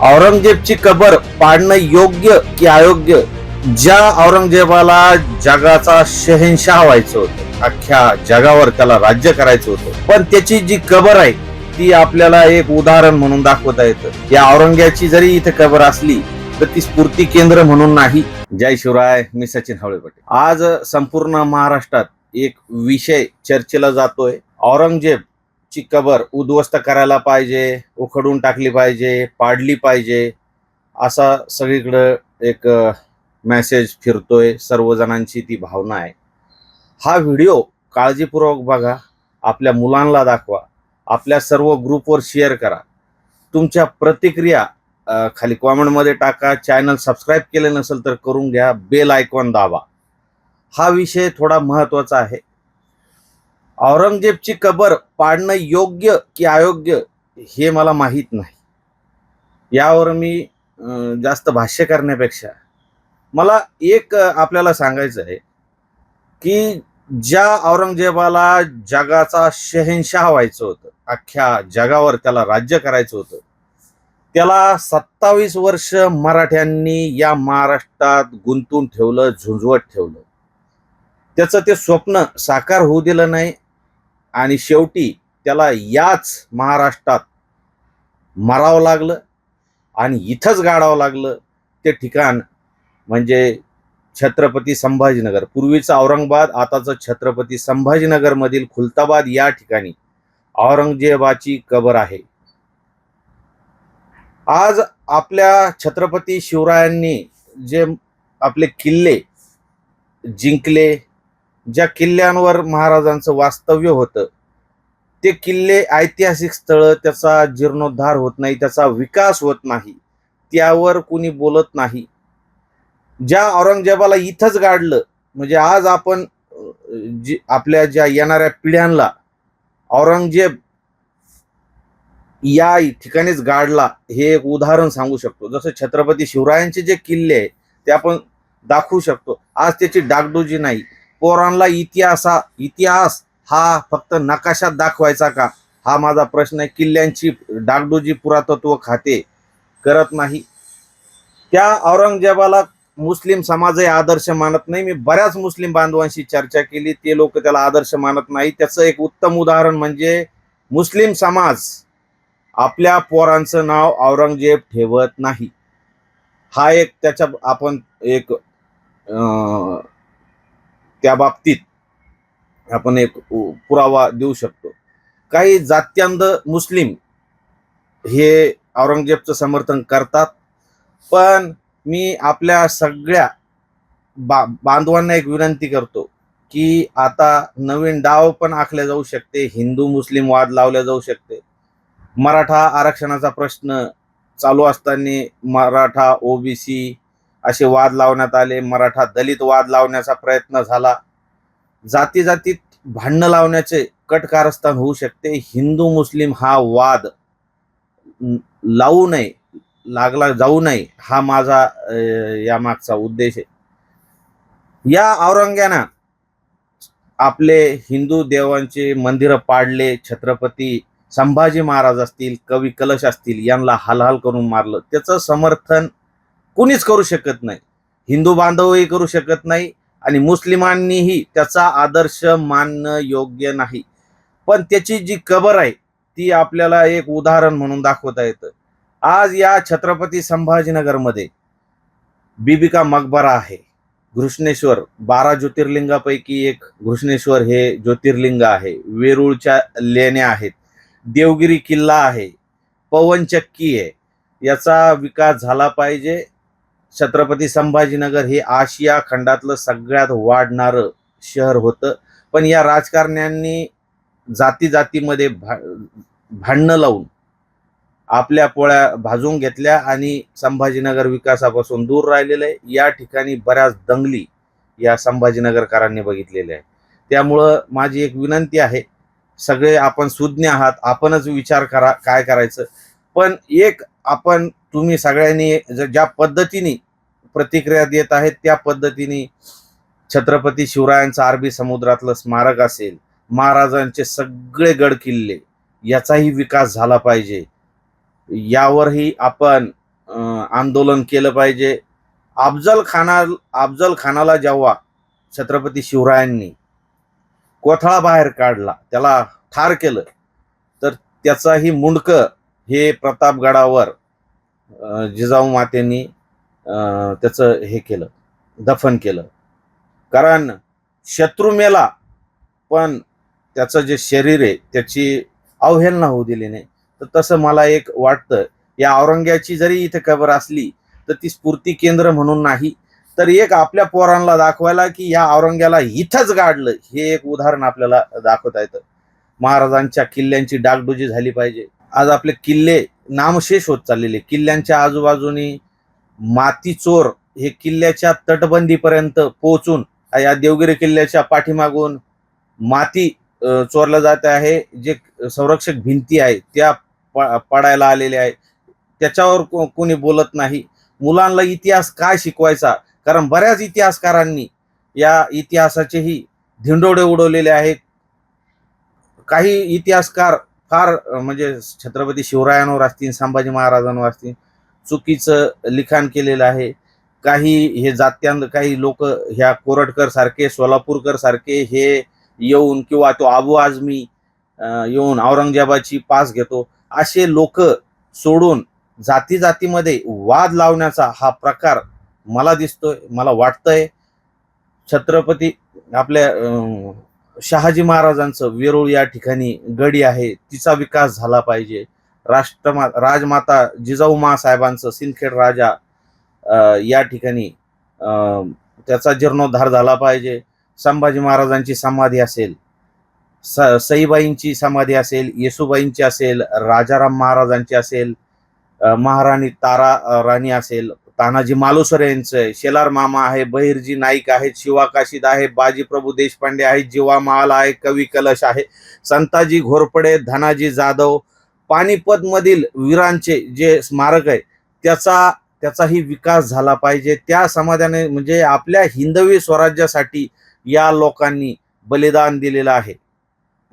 औरंगजेबची कबर पाडणं योग्य की अयोग्य? ज्या औरंगजेबाला जगाचा शहेनशाह व्हायचं होतं अख्ख्या जगावर त्याला राज्य करायचं होतं. पण त्याची जी कबर आहे ती आपल्याला एक उदाहरण म्हणून दाखवता येतं. या औरंग्याची जरी इथे कबर असली तर ती स्फूर्ती केंद्र म्हणून नाही. जय शिवराय मी सचिन हवळे पटेल आज संपूर्ण महाराष्ट्रात एक विषय चर्चेला जातोय. औरंगजेब ची कबर उद्ध्वस्त करायला पाहिजे उखडून टाकली पाहिजे पाडली पाहिजे असा सगळीकडं एक मेसेज फिरतोय सर्वजणांची ती भावना आहे. हा व्हिडिओ काळजीपूर्वक बघा आपल्या मुलांना दाखवा आपल्या सर्व ग्रुपवर शेअर करा. तुमच्या प्रतिक्रिया खाली कॉमेंटमध्ये टाका चॅनल सबस्क्राईब केले नसेल तर करून घ्या बेल आयकॉन दाबा. हा विषय थोडा महत्त्वाचा आहे. औरंगजेबची कबर पाडणं योग्य की अयोग्य हे मला माहीत नाही. यावर मी जास्त भाष्य करण्यापेक्षा मला एक आपल्याला सांगायचं आहे की ज्या औरंगजेबाला जगाचा शहेनशाह व्हायचं होतं अख्ख्या जगावर त्याला राज्य करायचं होतं त्याला सत्तावीस वर्ष मराठ्यांनी या महाराष्ट्रात गुंतून ठेवलं झुंजवत ठेवलं. त्याचं ते स्वप्न साकार होऊ दिलं नाही आणि शेवटी त्याला याच महाराष्ट्रात मारावं लागलं आणि इथंच गाडावं लागलं. ते ठिकाण म्हणजे छत्रपती संभाजीनगर. पूर्वीचं औरंगाबाद आताचं छत्रपती संभाजीनगरमधील खुलताबाद या ठिकाणी औरंगजेबाची कबर आहे. आज आपल्या छत्रपती शिवरायांनी जे आपले किल्ले जिंकले ज्या किल्ल्यांवर महाराजांचं वास्तव्य होतं ते किल्ले ऐतिहासिक स्थळं त्याचा जीर्णोद्धार होत नाही त्याचा विकास होत नाही त्यावर कुणी बोलत नाही. ज्या औरंगजेबाला इथंच गाडलं म्हणजे आज आपण जी आपल्या ज्या येणाऱ्या पिढ्यांना औरंगजेब या ठिकाणीच गाडला हे एक उदाहरण सांगू शकतो. जसं छत्रपती शिवरायांचे जे किल्ले आहे ते आपण दाखवू शकतो. आज त्याची डागडुजी नाही. पोरांना इतिहासा इतिहास हा फक्त नकाशात दाखवायचा का? हा माझा प्रश्न आहे. किल्ल्यांची डागडुजी पुरातत्व खाते करत नाही. त्या औरंगजेबाला मुस्लिम समाजही आदर्श मानत नाही. मी बऱ्याच मुस्लिम बांधवांशी चर्चा केली. ते लोक त्याला आदर्श मानत नाही. त्याचं एक उत्तम उदाहरण म्हणजे मुस्लिम समाज आपल्या पोरांचं नाव औरंगजेब ठेवत नाही. हा एक त्याच्या आपण एक आ, त्या बाबतीत आपण एक पुरावा देऊ शकतो. काही जात्यांध मुस्लिम हे औरंगजेबचं समर्थन करतात पण मी आपल्या सगळ्या बा बांधवांना एक विनंती करतो की आता नवीन डाव पण आखल्या जाऊ शकते हिंदू मुस्लिम वाद लावल्या जाऊ शकते. मराठा आरक्षणाचा प्रश्न चालू असताना मराठा ओबीसी असे वाद लावण्यात आले मराठा दलित वाद लावण्याचा प्रयत्न झाला. जाती जातीत भांडणं लावण्याचे कट कारस्थान होऊ शकते. हिंदू मुस्लिम हा वाद लावू नये लागला जाऊ नये हा माझा यामागचा उद्देश आहे. या औरंग्यानं आपले हिंदू देवांचे मंदिरं पाडले छत्रपती संभाजी महाराज असतील कवी कलश असतील यांना हालहाल करून मारलं. त्याचं समर्थन कुणीच करू शकत नाही. हिंदू बांधवही करू शकत नाही आणि मुस्लिमांनीही त्याचा आदर्श मानणं योग्य नाही. पण त्याची जी कबर आहे ती आपल्याला एक उदाहरण म्हणून दाखवता येतं. आज या छत्रपती संभाजीनगरमध्ये बिबिका मकबरा आहे. घृष्णेश्वर बारा ज्योतिर्लिंगापैकी एक घृष्णेश्वर हे ज्योतिर्लिंग आहे. वेरूळच्या लेण्या आहेत. देवगिरी किल्ला आहे. पवनचक्की आहे. याचा विकास झाला पाहिजे. छत्रपती संभाजीनगर हे आशिया खंडातलं सगळ्यात वाढणारं शहर होतं. पण या राजकारण्यांनी जाती जातीमध्ये भा भांडणं लावून आपल्या पोळ्या भाजून घेतल्या आणि संभाजीनगर विकासापासून दूर राहिलेलं आहे. या ठिकाणी बऱ्याच दंगली या संभाजीनगरकरांनी बघितलेल्या आहे त्यामुळं माझी एक विनंती आहे सगळे आपण सुज्ञ आहात आपणच विचार करा काय करायचं. पण एक आपण तुम्ही सगळ्यांनी ज्या पद्धतीने प्रतिक्रिया देत आहेत त्या पद्धतीने छत्रपती शिवरायांचं अरबी समुद्रातलं स्मारक असेल महाराजांचे सगळे गड किल्ले याचाही विकास झाला पाहिजे. यावरही आपण आंदोलन केलं पाहिजे. अफजल खाना अफजल खानाला जेव्हा छत्रपती शिवरायांनी कोथळा बाहेर काढला त्याला ठार केलं तर त्याचाही मुंडकं हे प्रतापगडावर जिजाऊ मातेंनी त्याचं हे केलं दफन केलं. कारण शत्रू मेला पण त्याचं जे शरीर आहे त्याची अवहेलना होऊ दिली नाही. तर तसं मला एक वाटतं या औरंग्याची जरी इथे कबर असली तर ती स्फूर्ती केंद्र म्हणून नाही. तर एक आपल्या पोरांना दाखवायला की या औरंग्याला इथंच गाडलं हे एक उदाहरण आपल्याला दाखवता येतं. महाराजांच्या किल्ल्यांची डागडुजी झाली पाहिजे. आज आपले किल्ले नामशेष होत चाललेले. किल्ल्यांच्या आजूबाजूनी माती चोर हे किल्ल्याच्या तटबंदीपर्यंत पोहोचून या देवगिरी किल्ल्याच्या पाठीमागून माती चोरला जात आहे. जे संरक्षक भिंती आहे त्या प- पडायला आलेल्या आहे. त्याच्यावर को- कोणी बोलत नाही. मुलांना इतिहास काय शिकवायचा? कारण बऱ्याच इतिहासकारांनी या इतिहासाचेही धिंडोडे उडवलेले आहेत. काही इतिहासकार फार म्हणजे छत्रपती शिवरायांवर असतील संभाजी महाराजांवर असतील चुकीचं लिखाण केलेलं आहे. काही हे जात्यां काही लोक ह्या कोरटकर सारखे सोलापूरकर सारखे हे येऊन किंवा तो आबू आझमी येऊन औरंगजेबाची पास घेतो असे लोक सोडून जाती जातीमध्ये वाद लावण्याचा हा प्रकार मला दिसतोय मला वाटतंय. छत्रपती आपल्या शहाजी महाराजांचं वेरूळ या ठिकाणी गडी आहे तिचा विकास झाला पाहिजे. राष्ट्रमा राजमाता जिजाऊ साहेबांचं सिंदखेड राजा या ठिकाणी त्याचा जीर्णोद्धार झाला पाहिजे. संभाजी महाराजांची समाधी असेल स सईबाईंची समाधी असेल येसुबाईंची असेल राजाराम महाराजांची असेल महाराणी तारा राणी असेल तानाजी मालुसर यांचं आहे शेलार मामा आहे बहिरजी नाईक आहेत शिवा काशीद आहे बाजीप्रभू देशपांडे आहेत जीवा महाल आहे कवी कलश आहे संताजी घोरपडे धनाजी जाधव पानिपतमधील वीरांचे जे स्मारक आहे त्याचा त्याचाही विकास झाला पाहिजे. त्या समाजाने म्हणजे आपल्या हिंदवी स्वराज्यासाठी या लोकांनी बलिदान दिलेलं आहे.